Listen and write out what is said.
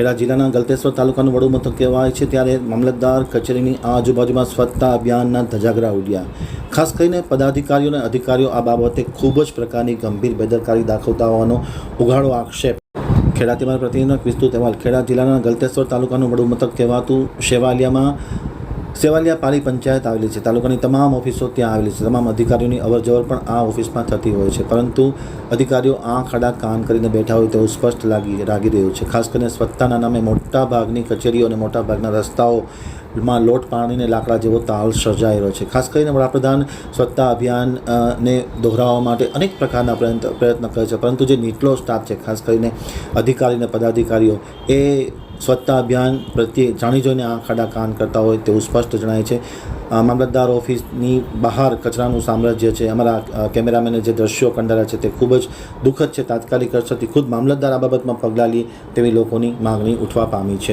ખેડા જિલ્લાના ગલતેશ્વર તાલુકાનું વડું મથક કહેવાય છે. ત્યારે મામલતદાર કચેરીની આજુબાજુમાં સ્વચ્છતા અભિયાનના ધજાગરા ઉડ્યા. ખાસ કરીને પદાધિકારીઓ અને અધિકારીઓ આ બાબતે ખૂબ જ પ્રકારની ગંભીર બેદરકારી દાખવતા હોવાનો ઉઘાડો આક્ષેપ ખેડા મારા પ્રતિનિધિનો વિસ્તૃત અહેવાલ. ખેડા જિલ્લાના ગલતેશ્વર તાલુકાનું વડું મથક કહેવાતું શેવાલિયામાં સેવાલિયા પાલી પંચાયત આવેલી છે. તાલુકાની તમામ ઓફિસો ત્યાં આવેલી છે. તમામ અધિકારીઓની અવરજવર પણ આ ઓફિસમાં થતી હોય છે. પરંતુ અધિકારીઓ આ ખડા કાન કરીને બેઠા હોય તેવું સ્પષ્ટ લાગી લાગી રહ્યું છે. ખાસ કરીને સ્વચ્છતાના નામે મોટા ભાગની કચેરીઓ અને મોટા ભાગના રસ્તાઓમાં લોટ પાણીને લાકડા જેવો તાલ રહ્યો છે. ખાસ કરીને વડાપ્રધાન સ્વચ્છતા અભિયાન ને દોહરાવવા માટે અનેક પ્રકારના પ્રયત્ન પ્રયત્ન કરે છે. પરંતુ જે નીચલો સ્ટાફ છે, ખાસ કરીને અધિકારી અને પદાધિકારીઓ, એ સ્વચ્છતા અભિયાન પ્રત્યે જાણી જોઈને આ ખાડા કાન કરતા હોય તેવું સ્પષ્ટ જણાય છે. મામલતદાર ઓફિસની બહાર કચરાનું સામ્રાજ્ય છે. અમારા કેમેરામેને જે દ્રશ્યો કંડાર્યા છે તે ખૂબ જ દુઃખદ છે. તાત્કાલિક અસરથી ખુદ મામલતદાર આ બાબતમાં પગલાં લે તેવી લોકોની માગણી ઉઠવા પામી છે.